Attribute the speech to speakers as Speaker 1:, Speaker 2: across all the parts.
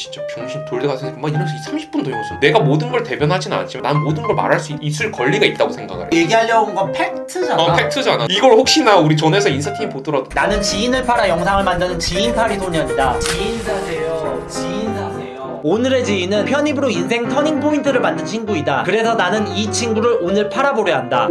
Speaker 1: 진짜 병신 돌려가서 막 이러면서 30분 더 읽었어 내가 모든 걸 대변하진 않았지만 난 모든 걸 말할 수 있을 권리가 있다고 생각을 해
Speaker 2: 얘기하려고 온 건 팩트잖아.
Speaker 1: 어, 팩트잖아. 이걸 혹시나 우리 존에서 인사팀이 보더라도
Speaker 2: 나는 지인을 팔아 영상을 만드는 지인팔이 소년이다. 지인 사세요. 지인 사세요. 오늘의 지인은 편입으로 인생 터닝 포인트를 만든 친구이다. 그래서 나는 이 친구를 오늘 팔아보려 한다.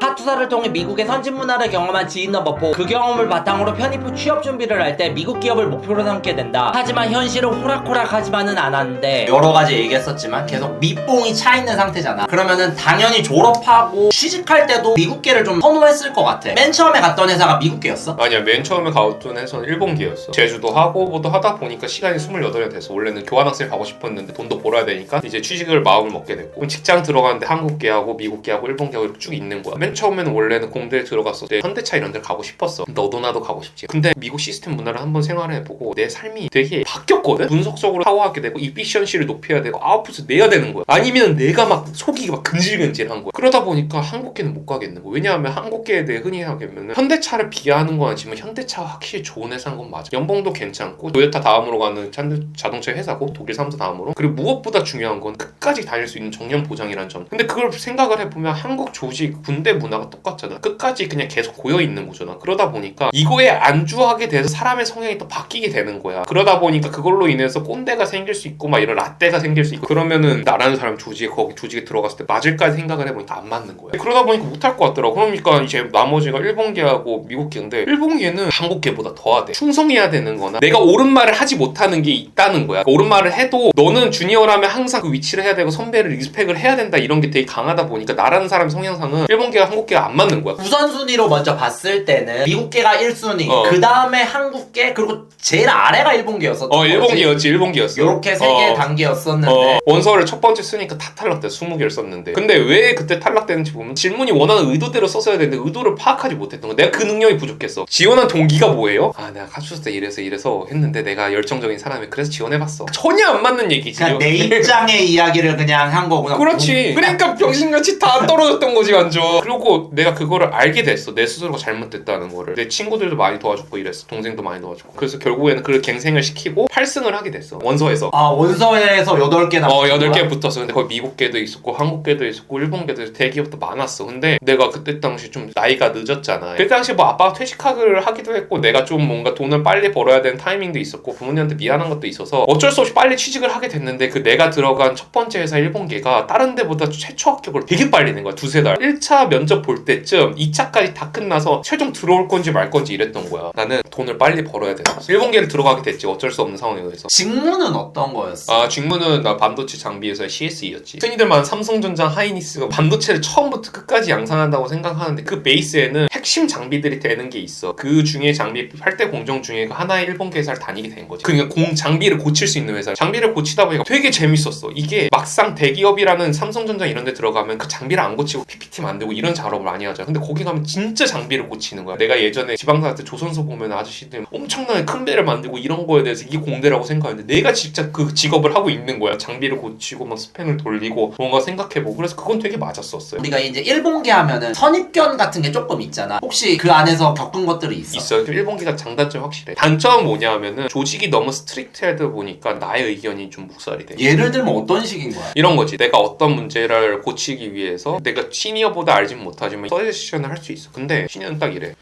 Speaker 2: 사투사를 통해 미국의 선진 문화를 경험한 지인 넘버 4 그 경험을 바탕으로 편입 후 취업 준비를 할 때 미국 기업을 목표로 삼게 된다. 하지만 현실은 호락호락하지만은 않았는데 여러 가지 얘기했었지만 계속 밑봉이 차 있는 상태잖아. 그러면은 당연히 졸업하고 취직할 때도 미국계를 좀 선호했을 것 같아. 맨 처음에 갔던 회사가 미국계였어?
Speaker 1: 아니야 맨 처음에 가던 회사는 일본기였어. 제주도 하고 뭐도 하다 보니까 시간이 28이 돼서 원래는 교환학생 가고 싶었는데 돈도 벌어야 되니까 이제 취직을 마음을 먹게 됐고 직장 들어가는데 한국계하고 미국계하고 일본계하고 이렇게 쭉 있는 거야 맨 처음에는 원래는 공대에 들어갔을 때 현대차 이런 데 가고 싶었어. 너도 나도 가고 싶지. 근데 미국 시스템 문화를 한번 생활해보고 내 삶이 되게 바뀌었거든? 분석적으로 사고하게 되고 이피션시를 높여야 되고 아웃풋을 내야 되는 거야. 아니면 내가 막 속이 막 근질근질한 거야. 그러다 보니까 한국계는 못 가겠는 거야. 왜냐하면 한국계에 대해 흔히 하겠면 현대차를 비하하는 건 아니지만 현대차가 확실히 좋은 회사인 건 맞아. 연봉도 괜찮고 토요타 다음으로 가는 찬- 자동차 회사고 독일 삼사 다음으로. 그리고 무엇보다 중요한 건 끝까지 다닐 수 있는 정년 보장이라는 점. 근데 그걸 생각을 해보면 한국 조직 군대 문화가 똑같잖아. 끝까지 그냥 계속 고여 있는 거잖아. 그러다 보니까 이거에 안주하게 돼서 사람의 성향이 또 바뀌게 되는 거야. 그러다 보니까 그걸로 인해서 꼰대가 생길 수 있고 막 이런 라떼가 생길 수 있고 그러면은 나라는 사람 조직에 거기 조직에 들어갔을 때 맞을까 생각을 해보니까 안 맞는 거야. 그러다 보니까 못할 것 같더라고. 그러니까 이제 나머지가 일본계하고 미국계인데 일본계는 한국계보다 더하대. 충성해야 되는 거나 내가 옳은 말을 하지 못하는 게 있다는 거야. 그러니까 옳은 말을 해도 너는 주니어라면 항상 그 위치를 해야 되고 선배를 리스펙을 해야 된다 이런 게 되게 강하다 보니까 나라는 사람 성향상은 일본계와 한국계가 안 맞는 거야
Speaker 2: 우선순위로 먼저 봤을 때는 미국계가 1순위
Speaker 1: 어.
Speaker 2: 그 다음에 한국계 그리고 제일 아래가 일본계였었던
Speaker 1: 어. 일본계였지 일본계였어
Speaker 2: 요렇게 세 개의
Speaker 1: 어.
Speaker 2: 단계였었는데
Speaker 1: 어, 원서를 첫 번째 쓰니까 다 탈락돼 20개를 썼는데 근데 왜 그때 탈락되는지 보면 질문이 원하는 의도대로 썼어야 되는데 의도를 파악하지 못했던 거야 내가 그 능력이 부족했어 지원한 동기가 뭐예요? 아 내가 카츠스 때 이래서 이래서 했는데 내가 열정적인 사람이 그래서 지원해봤어 전혀 안 맞는 얘기지
Speaker 2: 그냥 내 입장의 이야기를 그냥 한 거구나
Speaker 1: 그렇지. 그러니까 병신같이 다 떨어졌던 거지 완전. 그리고 내가 그거를 알게 됐어. 내 스스로가 잘못됐다는 거를. 내 친구들도 많이 도와줬고 이랬어. 동생도 많이 도와줬고. 그래서 결국에는 그걸 갱생을 시키고 8승을 하게 됐어. 원서에서.
Speaker 2: 아 원서에서 8개나
Speaker 1: 어, 8개 붙었어. 근데 거기 미국계도 있었고, 한국계도 있었고, 일본계도 있었고, 대기업도 많았어. 근데 내가 그때 당시 좀 나이가 늦었잖아. 그때 당시 뭐 아빠가 퇴직하기를 하기도 했고, 내가 좀 뭔가 돈을 빨리 벌어야 되는 타이밍도 있었고, 부모님한테 미안한 것도 있어서 어쩔 수 없이 빨리 취직을 하게 됐는데, 그 내가 들어간 첫 번째 회사 일본계가 다른 데보다 최초 합격을 되게 빨리 낸 거야. 두세 달. 1차 면접 볼 때쯤 2차까지 다 끝나서 최종 들어올 건지 말 건지 이랬던 거야. 나는 돈을 빨리 벌어야 돼. 일본계를 들어가게 됐지. 어쩔 수 없는 상황에 의해서.
Speaker 2: 직무는 어떤 거였어?
Speaker 1: 아 직무는 나 반도체 장비에서의 CSE였지 흔히들만 삼성전자 하이닉스가 반도체를 처음부터 끝까지 양산한다고 생각하는데 그 베이스에는 핵심 장비들이 되는 게 있어 그 중에 장비 8대 공정 중에 하나의 일본계 회사를 다니게 된 거지 그러니까 공 장비를 고칠 수 있는 회사 장비를 고치다 보니까 되게 재밌었어 이게 막상 대기업이라는 삼성전자 이런 데 들어가면 그 장비를 안 고치고 PPT 만들고 이런 작업을 많이 하잖아 근데 거기 가면 진짜 장비를 고치는 거야 내가 예전에 지방사 때 조선소 보면 아저씨들 엄청나게 큰 배를 만들고 이런 거에 대해서 이게 공대라고 생각했는데 내가 진짜 그 직업을 하고 있는 거야 장비를 고치고 막 스펜을 돌리고 뭔가 생각해보고 그래서 그건 되게 맞았었어요
Speaker 2: 우리가 이제 일본계 하면은 선입견 같은 게 조금 있잖아 혹시 그 안에서 겪은 것들이 있어?
Speaker 1: 있어요. 일본기가 장단점 확실해. 단점은 뭐냐면은 조직이 너무 스트릭트하다 보니까 나의 의견이 좀 묵살이 돼.
Speaker 2: 예를 들면 어떤 식인 거야?
Speaker 1: 이런 거지. 내가 어떤 문제를 고치기 위해서 내가 시니어보다 알진 못하지만 서제션을 할 수 있어. 근데 시니어는 딱 이래.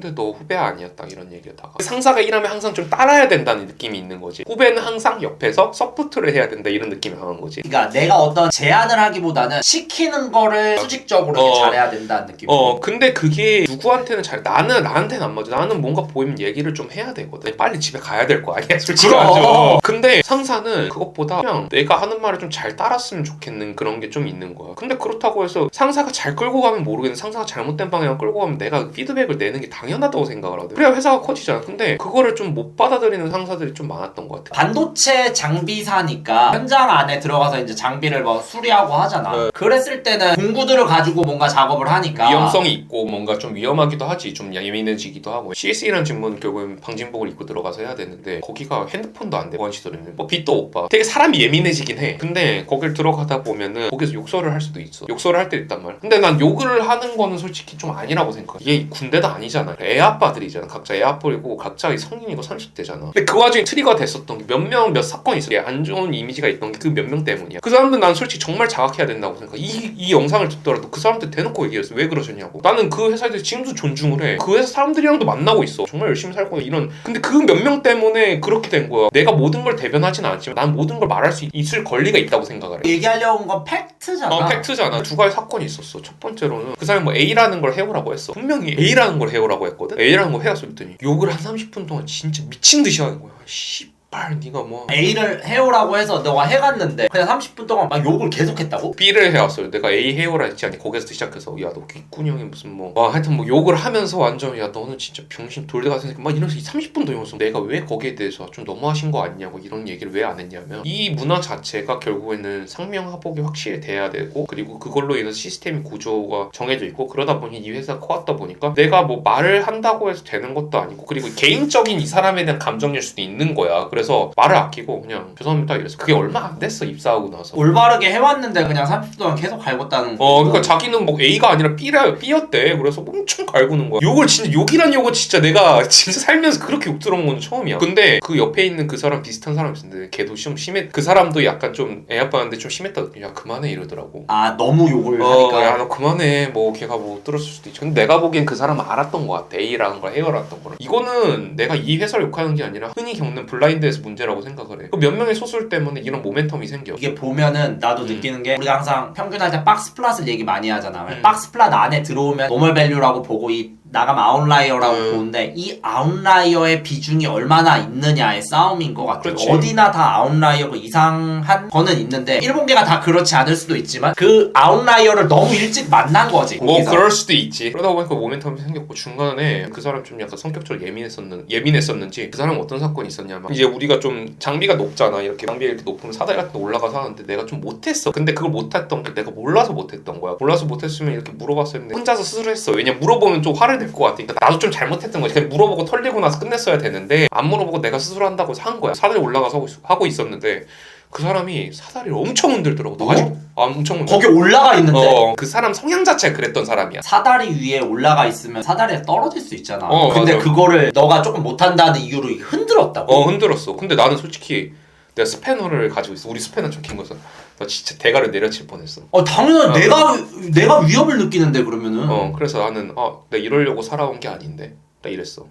Speaker 1: 근데 너 후배 아니야? 딱 이런 얘기하다가 상사가 일하면 항상 좀 따라야 된다는 느낌이 있는 거지. 후배는 항상 옆에서 서포트를 해야 된다 이런 느낌이 강한 거지.
Speaker 2: 그러니까 내가 어떤 제안을 하기보다는 시키는 거를 수직적으로 이렇게
Speaker 1: 어.
Speaker 2: 잘해야 된다는 느낌.
Speaker 1: 어 근데 그게 누구한테는 잘 나는 나한테는 안 맞아 나는 뭔가 보이면 얘기를 좀 해야 되거든 빨리 집에 가야 될 거 아니야 솔직히
Speaker 2: 그럼.
Speaker 1: 말해서 근데 상사는 그것보다 그냥 내가 하는 말을 좀 잘 따랐으면 좋겠는 그런 게 좀 있는 거야 근데 그렇다고 해서 상사가 잘 끌고 가면 모르겠는데 상사가 잘못된 방향 끌고 가면 내가 피드백을 내는 게 당연 하다고 생각을 하거든 그래야 회사가 커지잖아. 근데 그거를 좀 못 받아들이는 상사들이 좀 많았던 것 같아
Speaker 2: 반도체 장비사니까 현장 안에 들어가서 이제 장비를 뭐 수리하고 하잖아.
Speaker 1: 네.
Speaker 2: 그랬을 때는 공구들을 가지고 뭔가 작업을 하니까
Speaker 1: 위험성이 있고 뭔가 좀 위험하기도 하지. 좀 예민해지기도 하고. CSE라는 직무는 결국엔 방진복을 입고 들어가서 해야 되는데 거기가 핸드폰도 안 돼 보안 시설에는 뭐 빛도 오빠 되게 사람이 예민해지긴 해. 근데 거길 들어가다 보면은 거기서 욕설을 할 수도 있어. 욕설을 할 때 있단 말이야 근데 난 욕을 하는 거는 솔직히 좀 아니라고 생각해. 이게 군대도 아니잖아 애 아빠들이잖아. 각자 애 아빠이고 각자 성인이고 30대잖아. 근데 그 와중에 트리가 됐었던 게몇명 몇 사건이 있어. 안 좋은 이미지가 있던 게 그 몇 명 때문이야. 그 사람들 난 솔직히 정말 자각해야 된다고 생각해. 이, 이 영상을 듣더라도 그 사람들 대놓고 얘기했어. 왜 그러셨냐고. 나는 그 회사에 대해서 지금도 존중을 해. 그 회사 사람들이랑도 만나고 있어. 정말 열심히 살고 이런. 근데 그 몇 명 때문에 그렇게 된 거야. 내가 모든 걸 대변하진 않지만 난 모든 걸 말할 수 있- 있을 권리가 있다고 생각을 해.
Speaker 2: 얘기하려고 온건 팩트잖아.
Speaker 1: 어, 팩트잖아. 두 가지 사건이 있었어. 첫 번째로는 그 사람이 뭐 A라는 걸 해오라고 했어. 분명히 A라는 걸 해오라고 했거든. A라는 거 해왔어 그랬더니 욕을 한 30분 동안 진짜 미친 듯이 하는 거야. 씨 발 네가 뭐
Speaker 2: A를 해오라고 해서 너가 해갔는데 그냥 30분 동안 막 욕을 계속했다고?
Speaker 1: B를 해왔어요. 내가 A 해오라 했지 아니 거기서 시작해서 야 너 귓구녕이 무슨 뭐 와, 하여튼 뭐 욕을 하면서 완전 야 너는 진짜 병신 돌대 같은 새끼 막 이러면서 30분도 욕했어. 내가 왜 거기에 대해서 좀 너무하신 거 아니냐고 이런 얘기를 왜 안 했냐면 이 문화 자체가 결국에는 상명하복이 확실히 돼야 되고 그리고 그걸로 인해서 시스템 구조가 정해져 있고 그러다 보니 이 회사가 커왔다 보니까 내가 뭐 말을 한다고 해서 되는 것도 아니고 그리고 개인적인 이 사람에 대한 감정일 수도 있는 거야. 그래서 말을 아끼고 그냥 죄송합니다 이래서 그게 얼마 안 됐어 입사하고 나서.
Speaker 2: 올바르게 해왔는데 그냥 30분 동안 계속 갈궜다는 거.
Speaker 1: 어, 그러니까 자기는 뭐 A가 아니라 B라 B였대. 그래서 엄청 갈구는 거야. 욕을 진짜 욕이란 욕을 진짜 내가 진짜 살면서 그렇게 욕 들어온 건 처음이야. 근데 그 옆에 있는 그 사람 비슷한 사람이 있었는데 걔도 좀 심해. 그 사람도 약간 좀 애 아빠인데 좀 심했다. 야 그만해 이러더라고.
Speaker 2: 아 너무 욕을
Speaker 1: 어,
Speaker 2: 하니까.
Speaker 1: 야, 너 그만해. 뭐, 걔가 뭐, 들었을 수도 있지. 근데 내가 보기엔 그 사람은 알았던 것 같아. A라는 걸 해결했던 거를. 이거는 내가 이 회사를 욕하는 게 아니라 흔히 겪는 블라인드 에서 문제라고 생각을 해. 그몇 명의 소설 때문에 이런 모멘텀이 생겨.
Speaker 2: 이게 보면은 나도
Speaker 1: 음.
Speaker 2: 느끼는 게 우리가 항상 평균할 때 박스 플랫을 얘기 많이 하잖아.
Speaker 1: 음.
Speaker 2: 박스 플랫 안에 들어오면 노멀 밸류라고 보고 이 나가면 아웃라이어라고
Speaker 1: 음.
Speaker 2: 보는데 이 아웃라이어의 비중이 얼마나 있느냐의 싸움인 것 같아요.
Speaker 1: 그렇지.
Speaker 2: 어디나 다 아웃라이어가 이상한 거는 있는데 일본계가 다 그렇지 않을 수도 있지만 그 아웃라이어를 너무 일찍 만난 거지.
Speaker 1: 뭐
Speaker 2: 거기서.
Speaker 1: 그럴 수도 있지. 그러다 보니까 모멘텀이 생겼고 중간에 그 사람 좀 약간 성격적으로 예민했었는 예민했었는지 그 사람 어떤 사건이 있었냐면 이제 우리가 좀 장비가 높잖아. 이렇게 장비 이렇게 높으면 사다리 같은 데 올라가서 하는데 내가 좀 못했어. 근데 그걸 못했던 게 내가 몰라서 못했던 거야. 몰라서 못했으면 이렇게 물어봤어야 했는데 혼자서 스스로 했어. 왜냐 면 물어보면 좀 화를 낼것 같으니까 나도 좀 잘못했던 거지. 그냥 물어보고 털리고 나서 끝냈어야 되는데 안 물어보고 내가 스스로 한다고 한 거야. 사다리 올라가서 하고, 있- 있었는데 그 사람이 사다리를 엄청 흔들더라고. 나 아직 아, 엄청.
Speaker 2: 거기 올라가 있는데
Speaker 1: 어, 그 사람 성향 자체가 그랬던 사람이야.
Speaker 2: 사다리 위에 올라가 있으면 사다리에 떨어질 수 있잖아.
Speaker 1: 어,
Speaker 2: 근데
Speaker 1: 맞아.
Speaker 2: 그거를 너가 조금 못한다는 이유로 흔들었다고.
Speaker 1: 어 흔들었어. 근데 나는 솔직히 내가 스패너를 가지고 있어. 우리 스패너 좀긴 거서. 나 진짜 대가를 내려칠 뻔했어.
Speaker 2: 어 당연히
Speaker 1: 어.
Speaker 2: 내가 내가 위협을 느끼는데 그러면은
Speaker 1: 어 그래서 나는 아 내가 이러려고 살아온 게 아닌데 딱 이랬어.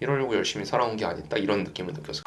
Speaker 1: 이러려고 열심히 살아온 게 아니다. 이런 느낌을 느꼈어.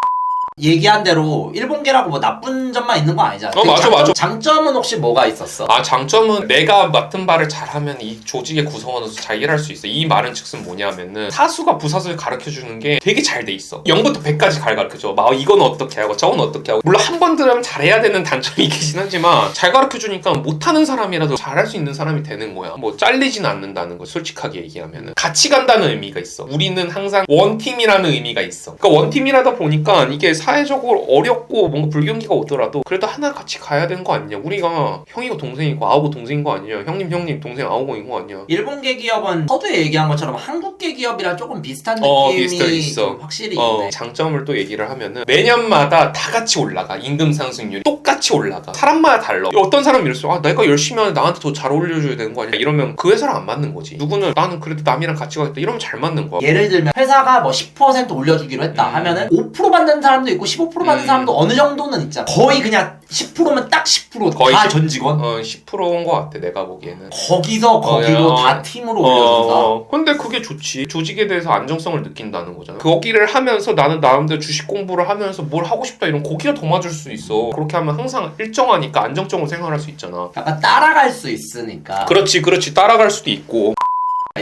Speaker 2: 얘기한 대로 일본계라고 뭐 나쁜 점만 있는 거 아니잖아.
Speaker 1: 어,
Speaker 2: 그
Speaker 1: 맞아,
Speaker 2: 장점,
Speaker 1: 맞아.
Speaker 2: 장점은 혹시 뭐가 있었어?
Speaker 1: 아 장점은 내가 맡은 바를 잘하면 이 조직의 구성원으로서 잘 일할 수 있어. 이 말은 즉슨 뭐냐면은 사수가 부사수를 가르쳐 주는 게 되게 잘 돼 있어. 0부터 100까지 잘 가르쳐 줘. 막 이건 어떻게 하고 저건 어떻게 하고. 물론 한 번 들으면 잘해야 되는 단점이 있긴 하지만 잘 가르쳐 주니까 못하는 사람이라도 잘할 수 있는 사람이 되는 거야. 뭐 잘리진 않는다는 거 솔직하게 얘기하면은 같이 간다는 의미가 있어. 우리는 항상 원팀이라는 의미가 있어. 그러니까 원팀이라다 보니까 이게 사회적으로 어렵고 뭔가 불경기가 오더라도 그래도 하나 같이 가야 되는 거 아니냐. 우리가 형이고 동생이고 아우고 동생인 거 아니냐. 형님 형님 동생 아우고인 거 아니야.
Speaker 2: 일본계 기업은 서두에 얘기한 것처럼 한국계 기업이랑 조금 비슷한
Speaker 1: 어,
Speaker 2: 느낌이
Speaker 1: 비슷해, 있어.
Speaker 2: 좀 확실히
Speaker 1: 어,
Speaker 2: 있네.
Speaker 1: 장점을 또 얘기를 하면은 매년마다 다 같이 올라가 임금 상승률이 똑같이 올라가 사람마다 달라 어떤 사람이 이랬어 아 내가 열심히 하는데 나한테 더잘 올려줘야 되는 거 아니야 이러면 그 회사랑 안 맞는 거지 누구는 나는 그래도 남이랑 같이 가겠다 이러면 잘 맞는 거야
Speaker 2: 예를 들면 회사가 뭐 10% 올려주기로 했다
Speaker 1: 음.
Speaker 2: 하면은 5% 받는 사람도 있고 15% 받는
Speaker 1: 음.
Speaker 2: 사람도 어느 정도는 있잖아. 거의 그냥 10%면 딱 10%다
Speaker 1: 거의 10
Speaker 2: 전 직원.
Speaker 1: 어 10%인 거 같아 내가 보기에는
Speaker 2: 거기서 거기로
Speaker 1: 어,
Speaker 2: 다 팀으로 올려준다.
Speaker 1: 어, 근데 그게 좋지. 조직에 대해서 안정성을 느낀다는 거잖아. 거기를 하면서 나는 나름대로 주식 공부를 하면서 뭘 하고 싶다 이런 거기가 더 맞을 수 있어. 그렇게 하면 항상 일정하니까 안정적으로 생활할 수 있잖아.
Speaker 2: 약간 따라갈 수 있으니까
Speaker 1: 그렇지, 그렇지. 따라갈 수도 있고.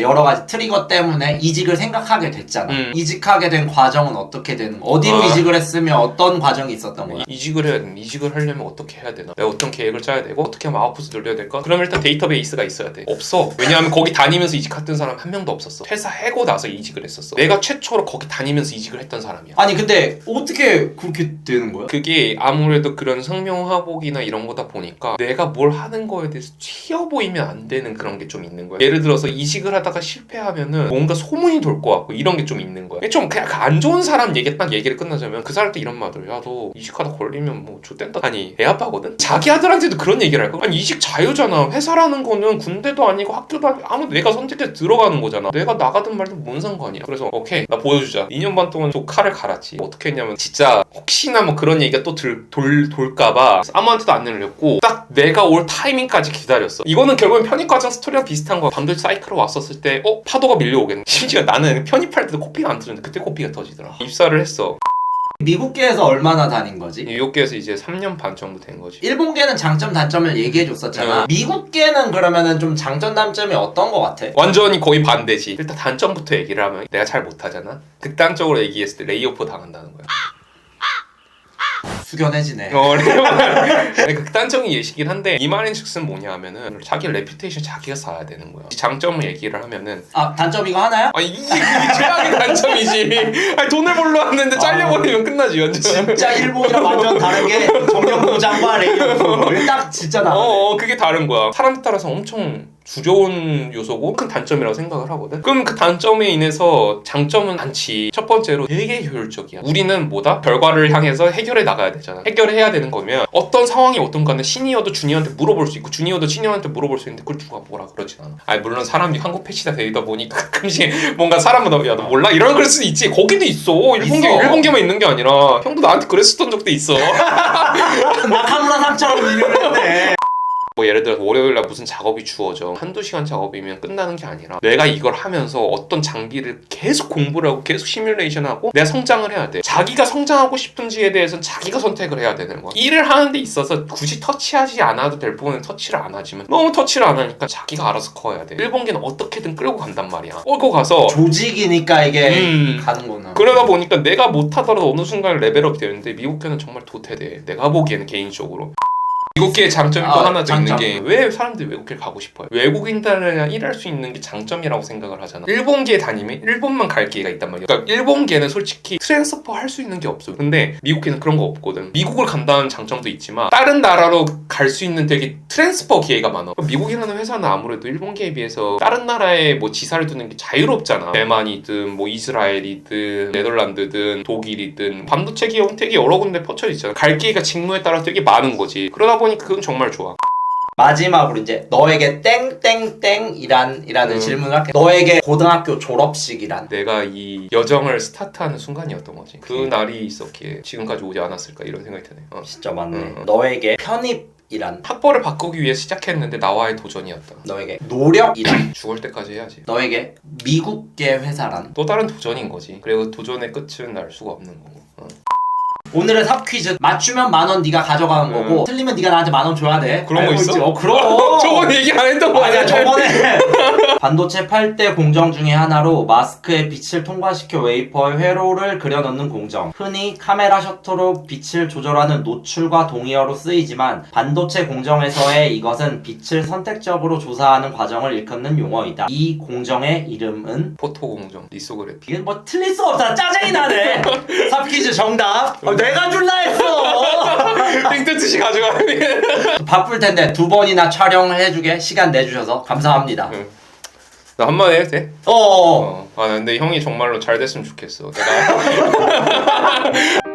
Speaker 2: 여러 가지 트리거 때문에 이직을 생각하게 됐잖아.
Speaker 1: 음.
Speaker 2: 이직하게 된 과정은 어떻게 되는 거야? 어디로
Speaker 1: 아.
Speaker 2: 이직을 했으면 어떤 과정이 있었던 거야?
Speaker 1: 이- 이직을 해야 돼. 이직을 하려면 어떻게 해야 되나? 내가 어떤 계획을 짜야 되고 어떻게 하면 아웃풋을 늘려야 될까? 그럼 일단 데이터베이스가 있어야 돼. 없어. 왜냐하면 거기 다니면서 이직했던 사람 한 명도 없었어. 회사 해고 나서 이직을 했었어. 내가 최초로 거기 다니면서 이직을 했던 사람이야.
Speaker 2: 아니 근데 어떻게 그렇게 되는 거야?
Speaker 1: 그게 아무래도 그런 성명하복이나 이런 거다 보니까 내가 뭘 하는 거에 대해서 튀어 보이면 안 되는 그런 게 좀 있는 거야. 예를 들어서 이직을 얘기 하다가 실패하면은 뭔가 소문이 돌 것 같고 이런 게 좀 있는 거야. 좀 그냥 그안 좋은 사람 얘기 딱 얘기를 끝나자면 그 사람한테 이런 말을 야너 이직하다 걸리면 뭐 좆된다. 아니 애 아빠거든. 자기 아들한테도 그런 얘기를 할까? 아니 이직 자유잖아. 회사라는 거는 군대도 아니고 학교도 아니고 아무 내가 선택해서 들어가는 거잖아. 내가 나가든 말든 뭔 상관이야. 그래서 오케이 나 보여주자. 2년 반 동안 또 칼을 갈았지. 어떻게 했냐면 진짜 혹시나 뭐 그런 얘기가 또 들, 돌, 돌까봐 아무한테도 안 내려고 딱 내가 올 타이밍까지 기다렸어. 이거는 결국엔 편입과정 스토리랑 비슷한 거야. 반도체 사이클로 왔었을 때 어? 파도가 밀려오겠네. 심지어 나는 편입할 때도 코피가 안 터졌는데 그때 코피가 터지더라. 입사를 했어.
Speaker 2: 미국계에서 얼마나 다닌 거지?
Speaker 1: 뉴욕계에서 이제 3년 반 정도 된 거지.
Speaker 2: 일본계는 장점 단점을 얘기해 줬었잖아.
Speaker 1: 네.
Speaker 2: 미국계는 그러면은 좀 장점 단점이 어떤 거 같아?
Speaker 1: 완전히 거의 반대지. 일단 단점부터 얘기를 하면 내가 잘 못하잖아. 극단적으로 얘기했을 때 레이오프 당한다는 거야.
Speaker 2: 숙연해지네.
Speaker 1: 어, 레이오프. 극단적인 예시긴 한데 이 말인 즉슨 뭐냐 하면은 자기 레퓨테이션 자기가 쌓아야 되는 거야. 장점을 얘기를 하면은
Speaker 2: 아 단점 이거 하나야?
Speaker 1: 아니 이게 그게 최악의 단점이지. 아니 돈을 벌러 왔는데 잘려버리면 끝나지 완전.
Speaker 2: 진짜 일본이랑 완전 다른 게 정경공장과 레이오프 딱 진짜
Speaker 1: 어,
Speaker 2: 다르네.
Speaker 1: 어, 그게 다른 거야. 사람 따라서 엄청 주좋은 요소고 큰 단점이라고 생각을 하거든. 그럼 그 단점에 인해서 장점은 많지. 첫 번째로 되게 효율적이야. 우리는 뭐다? 결과를 향해서 해결해 나가야 되잖아. 해결해야 되는 거면 어떤 상황이 어떤 간에 시니어도 주니어한테 물어볼 수 있고 주니어도 시니어한테 물어볼 수 있는데 그걸 누가 뭐라 그러진 않아. 아니 물론 사람이 한국 패치다 되다 보니까 가끔씩 뭔가 사람은 야너 몰라? 이런 걸 수도 있지. 거기도 있어. 일본계. 일본계만 있는 게 아니라 형도 나한테 그랬었던 적도 있어.
Speaker 2: 나카무라 상처럼 일을 했네.
Speaker 1: 뭐 예를 들어 월요일 날 무슨 작업이 주어져. 한두 시간 작업이면 끝나는 게 아니라 내가 이걸 하면서 어떤 장비를 계속 공부를 하고 계속 시뮬레이션 하고 내가 성장을 해야 돼. 자기가 성장하고 싶은지에 대해서는 자기가 선택을 해야 되는 거야. 일을 하는 데 있어서 굳이 터치하지 않아도 될 부분은 터치를 안 하지만 너무 터치를 안 하니까 자기가 알아서 커야 돼. 일본계는 어떻게든 끌고 간단 말이야. 끌고 가서
Speaker 2: 조직이니까 이게
Speaker 1: 음.
Speaker 2: 가는구나.
Speaker 1: 그러다 보니까 내가 못하더라도 어느 순간 레벨업이 되는데 미국계는 정말 도태돼. 내가 보기에는 개인적으로 미국계의 장점이 또
Speaker 2: 아,
Speaker 1: 하나 더
Speaker 2: 장점.
Speaker 1: 있는 게왜 사람들이 외국계를 가고 싶어요? 외국인들이랑 일할 수 있는 게 장점이라고 생각을 하잖아. 일본계에 다니면 일본만 갈 기회가 있단 말이야. 그러니까 일본계는 솔직히 트랜스퍼 할 수 있는 게 없어. 근데 미국계는 그런 거 없거든. 미국을 간다는 장점도 있지만 다른 나라로 갈 수 있는 되게 트랜스퍼 기회가 많아. 미국이라는 회사는 아무래도 일본계에 비해서 다른 나라에 뭐 지사를 두는 게 자유롭잖아. 대만이든 뭐 이스라엘이든 네덜란드든 독일이든 반도체 기업 되게 여러 군데 퍼져 있잖아. 갈 기회가 직무에 따라 되게 많은 거지. 그러다 보니까 그건 정말 좋아.
Speaker 2: 마지막으로 이제 너에게 땡땡땡이란 이라는
Speaker 1: 음.
Speaker 2: 질문을 할게. 너에게 고등학교 졸업식이란
Speaker 1: 내가 이 여정을 스타트하는 순간이었던 거지. 그 날이 있었기에 지금까지 오지 않았을까 이런 생각이 드네. 어.
Speaker 2: 진짜 많네.
Speaker 1: 음, 음.
Speaker 2: 너에게 편입이란
Speaker 1: 학벌을 바꾸기 위해 시작했는데 나와의 도전이었다.
Speaker 2: 너에게 노력이란
Speaker 1: 죽을 때까지 해야지.
Speaker 2: 너에게 미국계 회사란
Speaker 1: 또 다른 도전인 거지. 그리고 도전의 끝은 알 수가 없는 거고. 어.
Speaker 2: 오늘의 삽 퀴즈 맞추면 만 원 네가 가져가는
Speaker 1: 음.
Speaker 2: 거고 틀리면 네가 나한테 만 원 줘야 돼.
Speaker 1: 그런 거
Speaker 2: 알고
Speaker 1: 있어?
Speaker 2: 있지? 어 그럼.
Speaker 1: 저번 얘기 안 했던 거
Speaker 2: 아니야
Speaker 1: 아니야?
Speaker 2: 저번에 반도체 8대 공정 중에 하나로 마스크에 빛을 통과시켜 웨이퍼의 회로를 그려넣는 공정 흔히 카메라 셔터로 빛을 조절하는 노출과 동의어로 쓰이지만 반도체 공정에서의 이것은 빛을 선택적으로 조사하는 과정을 일컫는 용어이다 이 공정의 이름은
Speaker 1: 포토 공정, 리소그래피.
Speaker 2: 이게 뭐 틀릴 수 없다 짜증이 나네 삽퀴즈 정답 아, 내가 줄라 했어
Speaker 1: 띵뜻이 가져가네.
Speaker 2: 바쁠 텐데 두 번이나 촬영을 해주게 시간 내주셔서 감사합니다
Speaker 1: 응. 나 한마디 해도 돼?
Speaker 2: 어.
Speaker 1: 어. 아 근데 형이 정말로 잘 됐으면 좋겠어. 내가